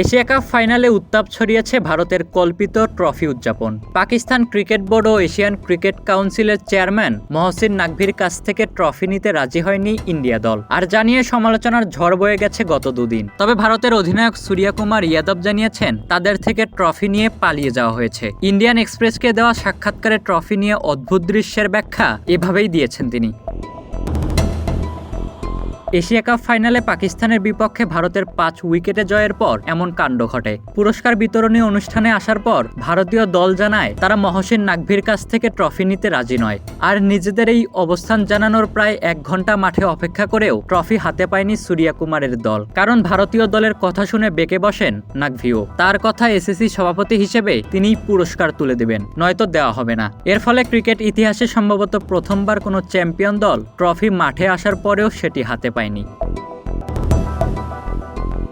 Asia cup ফাইনালে উত্তাপ ছড়িয়েছে ভারতের কল্পিত ট্রফি উদযাপন। পাকিস্তান ক্রিকেট বোর্ড ও এশিয়ান ক্রিকেট কাউন্সিলের চেয়ারম্যান মহসিন নাকভির কাছ থেকে ট্রফি নিতে রাজি হয়নি ইন্ডিয়া দল। আর জানিয়ে সমালোচনার ঝড় বয়ে গেছে গত দুদিন। তবে ভারতের অধিনায়ক সূর্যা কুমার ইয়াদব জানিয়েছেন, তাদের থেকে ট্রফি নিয়ে পালিয়ে যাওয়া হয়েছে। ইন্ডিয়ান এক্সপ্রেসকে দেওয়া সাক্ষাৎকারে ট্রফি নিয়ে অদ্ভুত দৃশ্যের ব্যাখ্যা এভাবেই দিয়েছেন তিনি। এশিয়া কাপ ফাইনালে পাকিস্তানের বিপক্ষে ভারতের পাঁচ উইকেটে জয়ের পর এমন কাণ্ড ঘটে। পুরস্কার বিতরণী অনুষ্ঠানে আসার পর ভারতীয় দল জানায় তারা মহসিন নাকভির কাছ থেকে ট্রফি নিতে রাজি নয়। আর নিজেদের এই অবস্থান জানানোর প্রায় এক ঘণ্টা মাঠে অপেক্ষা করেও ট্রফি হাতে পায়নি সূর্যা কুমারের দল। কারণ ভারতীয় দলের কথা শুনে বেঁকে বসেন নাকভিও। তার কথা এসএসসি সভাপতি হিসেবে তিনিই পুরস্কার তুলে দেবেন, নয়তো দেওয়া হবে না। এর ফলে ক্রিকেট ইতিহাসে সম্ভবত প্রথমবার কোনো চ্যাম্পিয়ন দল ট্রফি মাঠে আসার পরেও সেটি হাতে পায়নি।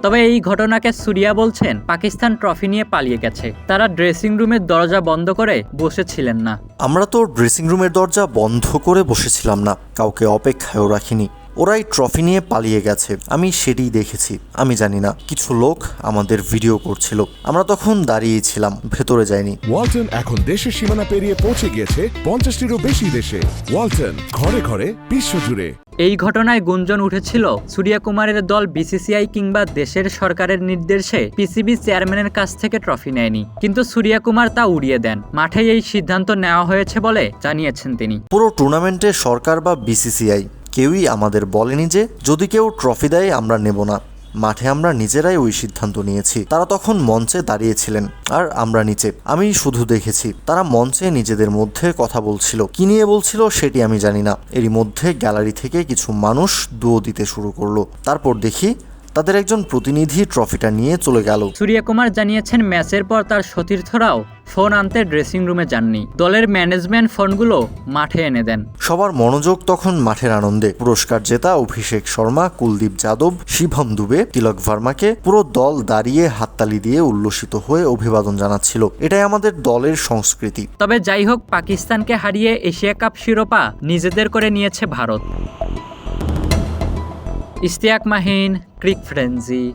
তবে এই ঘটনাকে সুরিয়া বলছেন, পাকিস্তান ট্রফি নিয়ে পালিয়ে গেছে। তারা ড্রেসিং রুমের দরজা বন্ধ করে বসেছিলেন না। আমরা তো ড্রেসিং রুমের দরজা বন্ধ করে বসেছিলাম না, কাউকে অপেক্ষায়ও রাখিনি। ওরাই ট্রফি নিয়ে পালিয়ে গেছে। আমি সেটাই দেখেছি। আমি জানি না কিছু লোক আমাদের ভিডিও করছিল। আমরা তখন দাঁড়িয়েই ছিলাম ভেতরে যাইনি। ওয়ালটন এখন দেশের সীমানা পেরিয়ে পৌঁছে গিয়েছে পঞ্চাশটিরও বেশি দেশে। ওয়ালটন ঘরে ঘরে বিশ্বজুড়ে। এই ঘটনায় গুঞ্জন উঠেছিল সূর্যা কুমারের দল বিসিসিআই কিংবা দেশের সরকারের নির্দেশে পিসিবি চেয়ারম্যানের কাছ থেকে ট্রফি নেয়নি। কিন্তু সূর্যা কুমার তা উড়িয়ে দেন। মাঠে এই সিদ্ধান্ত নেওয়া হয়েছে বলে জানিয়েছেন তিনি। পুরো টুর্নামেন্টে সরকার বা বিসিসিআই। কেউই আমাদের বলেনি যে যদি কেউ ট্রফি দেয়, আমরা নেব না। মাঠে আমরা নিজেরাই ওই সিদ্ধান্ত নিয়েছি। তারা তখন মঞ্চে দাঁড়িয়েছিলেন, আর আমরা নিচে। আমি শুধু দেখেছি, তারা মঞ্চে নিজেদের মধ্যে কথা বলছিল। কি নিয়ে বলছিল সেটি আমি জানি না। এরই মধ্যে গ্যালারি থেকে কিছু মানুষ দুও দিতে শুরু করল। তারপর দেখি তাদের একজন প্রতিনিধি ট্রফিটা নিয়ে চলে গেল। সূর্যা কুমার জানিয়েছেন ম্যাচের পর তার সতীর্থরাও ফোন আনতে ড্রেসিং রুমে যাননি। দলের ম্যানেজমেন্ট ফোনগুলো মাঠে এনে দেন। সবার মনোযোগ তখন মাঠের আনন্দে। পুরস্কার জেতা অভিষেক শর্মা কুলদীপ যাদব শিভম দুবে তিলক ভার্মাকে পুরো দল দাঁড়িয়ে হাততালি দিয়ে উল্লসিত হয়ে অভিবাদন জানাচ্ছিল। এটাই আমাদের দলের সংস্কৃতি। তবে যাই হোক পাকিস্তানকে হারিয়ে এশিয়া কাপ শিরোপা নিজেদের করে নিয়েছে ভারত। Ishtiaq Mahin Click Frenzy.